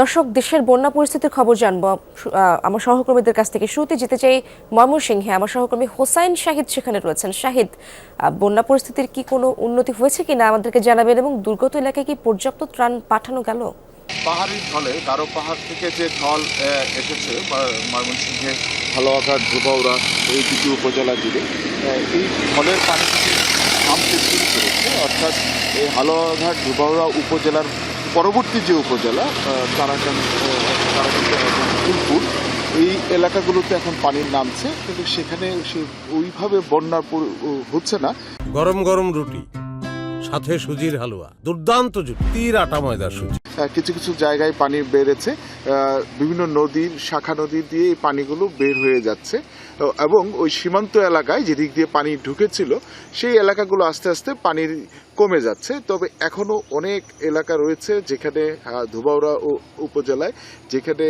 দর্শক, দেশের বন্যা পরিস্থিতির খবর জানব। আমার সহকর্মীদের কাছ থেকে শুরুতে যেতে চাই ময়মনসিংহে। আমার সহকর্মী হোসাইন শাহিদ সেখানে রয়েছেন। শাহিদ বন্যা পরিস্থিতির কি কোনো উন্নতি হয়েছে কিনা আমাদেরকে জানাবেন এবং দুর্গত এলাকায় কি পর্যাপ্ত ত্রাণ পাঠানো গেল? পাহাড়ি ঢলে, গারো পাহাড় থেকে যে ঢল এসেছে ময়মনসিংহে হালুয়াঘাট ধুবাউড়া এই দুটি উপজেলা জুড়ে এই ঢলের পানি থেকে শুরু করেছে, অর্থাৎ এই হালুয়াঘাট ধুবাউড়া উপজেলার পরবর্তী যে উপজেলা আহ, তারাকান আহ, তারাকান্দা এবং ফুলপুর এই এলাকাগুলোতে এখন পানির নামছে কিন্তু সেখানে সে ওইভাবে বন্যা হচ্ছে না। গরম গরম রুটি সাথে সুজির হালুয়া দুর্দান্ত জুটি তীর আটা ময়দার সুজি। কিছু কিছু জায়গায় পানি বেড়েছে বিভিন্ন নদীর শাখা নদী দিয়ে এই পানিগুলো বের হয়ে যাচ্ছে এবং ওই সীমান্ত এলাকায় যেদিক দিয়ে পানি ঢুকেছিল সেই এলাকাগুলো আস্তে আস্তে পানির কমে যাচ্ছে, তবে এখনও অনেক এলাকা রয়েছে যেখানে ধুবাউরা উপজেলায় যেখানে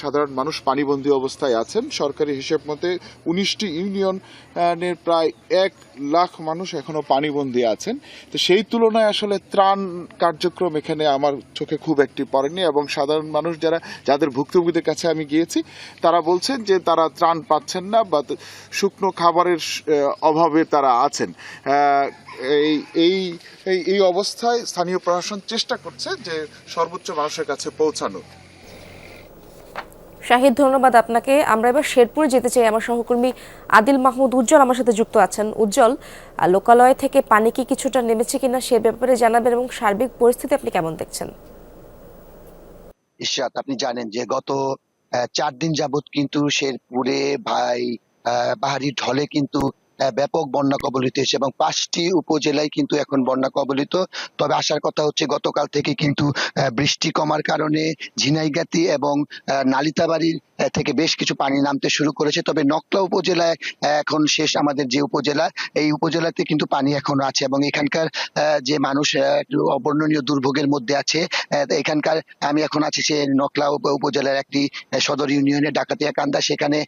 সাধারণ মানুষ পানিবন্দী অবস্থায় আছেন। সরকারি হিসেব মতে উনিশটি ইউনিয়নের প্রায় এক লাখ মানুষ এখনও পানিবন্দী আছেন। তো সেই তুলনায় আসলে ত্রাণ কার্যক্রম এখানে আমার চোখে খুব একটি পড়েনি এবং সাধারণ মানুষ যারা, যাদের ভুক্তভোগীদের কাছে আমি গিয়েছি, তারা বলছেন যে তারা ত্রাণ পাচ্ছেন না বা শুকনো খাবারের অভাবে তারা আছেন। এই এই এই এই অবস্থায় স্থানীয় প্রশাসন চেষ্টা করছে যে সর্বোচ্চ মানুষের কাছে পৌঁছানো। শাহিদ ধন্যবাদ আপনাকে। আমরা এবার শেরপুরে যেতে চাই। আমার সহকর্মী আদিল মাহমুদ উজ্জ্বল আমার সাথে যুক্ত আছেন। উজ্জ্বল লোকালয় থেকে পানি কি কিছুটা নেমেছে কিনা সে ব্যাপারে জানাবেন এবং সার্বিক পরিস্থিতি আপনি কেমন দেখছেন? ইশরাত আপনি জানেন যে গত চার দিন যাবত কিন্তু শেরপুরে ভাই আহ, পাহাড়ি ঢলে কিন্তু ব্যাপক বন্যা কবলিত হয়েছে এবং পাঁচটি উপজেলায় কিন্তু এখন বন্যা কবলিত। তবে আসার কথা হচ্ছে গতকাল থেকে কিন্তু বৃষ্টি কমার কারণে ঝিনাইগাতি এবং নালিতাবাড়ির থেকে বেশ কিছু পানি নামতে শুরু করেছে। তবে নকলা উপজেলায় এখন শেষ আমাদের যে উপজেলা এই উপজেলাতে কিন্তু পানি এখনও আছে এবং এখানকার যে মানুষ অবর্ণনীয় দুর্ভোগের মধ্যে আছে এখানকার আমি এখন আছি সে নকলা উপ- উপজেলার একটি সদর ইউনিয়নে ডাকাতিয়া কান্দা। সেখানে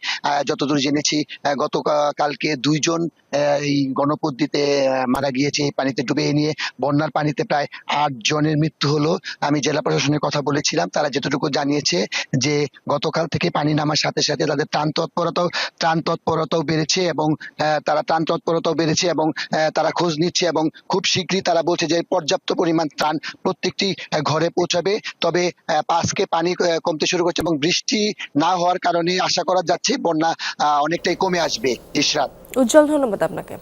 যতদূর জেনেছি আহ, গত কালকে দুইজন আহ, এই গণপদ্দিতে আহ, মারা গিয়েছে এই পানিতে ডুবে নিয়ে বন্যার পানিতে প্রায় আট জনের মৃত্যু হলো আমি জেলা প্রশাসনের কথা বলেছিলাম তারা যেতটুকু জানিয়েছে যে গতকাল থেকে পানি নামার সাথে সাথে তাদের ত্রাণ তৎপরতাও ত্রাণ তৎপরতাও বেড়েছে এবং তারা ত্রাণ তৎপরতাও বেড়েছে এবং তারা খোঁজ নিচ্ছে এবং খুব শীঘ্রই তারা বলছে যে পর্যাপ্ত পরিমাণ ত্রাণ প্রত্যেকটি ঘরে পৌঁছাবে। তবে আজকে পানি কমতে শুরু করছে এবং বৃষ্টি না হওয়ার কারণে আশা করা যাচ্ছে বন্যা অনেকটাই কমে আসবে ইশরাত উজ্জ্বল ধন্যবাদ আপনাকে।